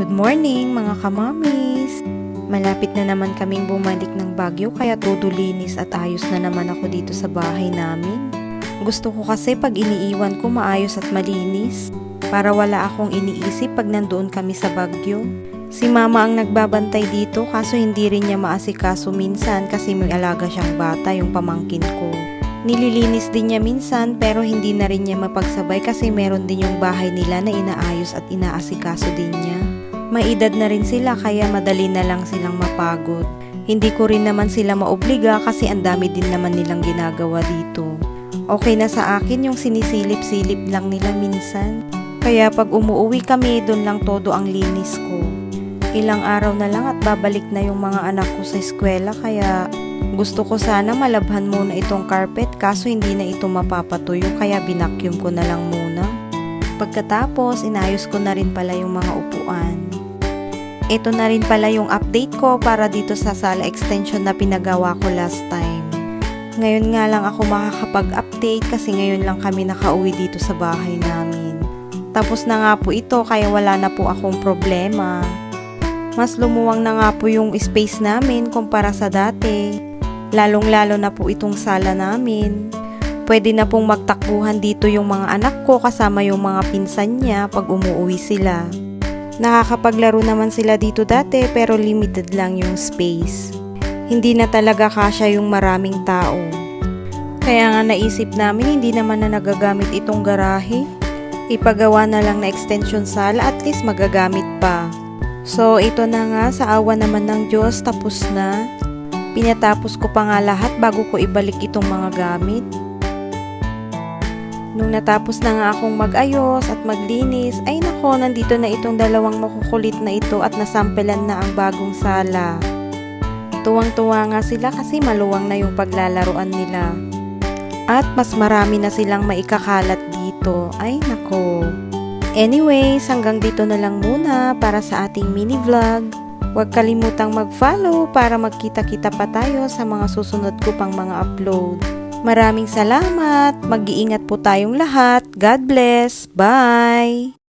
Good morning mga kamamis! Malapit na naman kaming bumalik ng Baguio kaya todo linis at ayos na naman ako dito sa bahay namin. Gusto ko kasi pag iniiwan ko maayos at malinis para wala akong iniisip pag nandoon kami sa Baguio. Si mama ang nagbabantay dito kaso hindi rin niya maasikaso minsan kasi may alaga siyang bata yung pamangkin ko. Nililinis din niya minsan pero hindi na rin niya mapagsabay kasi meron din yung bahay nila na inaayos at inaasikaso din niya. May edad na rin sila kaya madali na lang silang mapagod. Hindi ko rin naman sila maobliga kasi ang dami din naman nilang ginagawa dito. Okay na sa akin yung sinisilip-silip lang nila minsan. Kaya pag umuwi kami, doon lang todo ang linis ko. Ilang araw na lang at babalik na yung mga anak ko sa eskwela kaya gusto ko sana malabhan muna itong carpet kaso hindi na ito mapapatuyo kaya binakyum ko na lang muna. Pagkatapos, inayos ko na rin pala yung mga upuan. Ito na rin pala yung update ko para dito sa sala extension na pinagawa ko last time. Ngayon nga lang ako makakapag-update kasi ngayon lang kami nakauwi dito sa bahay namin. Tapos na nga po ito kaya wala na po akong problema. Mas lumuwang na nga po yung space namin kumpara sa dati. Lalong-lalo na po itong sala namin. Pwede na pong magtakbuhan dito yung mga anak ko kasama yung mga pinsan niya pag umuwi sila. Nakakapaglaro naman sila dito dati pero limited lang yung space. Hindi na talaga kasya yung maraming tao. Kaya nga naisip namin hindi naman na nagagamit itong garahe. Ipagawa na lang na extension sala at least magagamit pa. So ito na nga sa awa naman ng Diyos tapos na. Pinatapos ko pa nga lahat bago ko ibalik itong mga gamit. Nung natapos na nga akong mag-ayos at maglinis, ay nako, nandito na itong dalawang makukulit na ito at nasampelan na ang bagong sala. Tuwang-tuwa nga sila kasi maluwang na yung paglalaruan nila. At mas marami na silang maikakalat dito. Ay nako. Anyways, hanggang dito na lang muna para sa ating mini vlog. Huwag kalimutang mag-follow para magkita-kita pa tayo sa mga susunod ko pang mga upload. Maraming salamat. Mag-iingat po tayong lahat. God bless. Bye!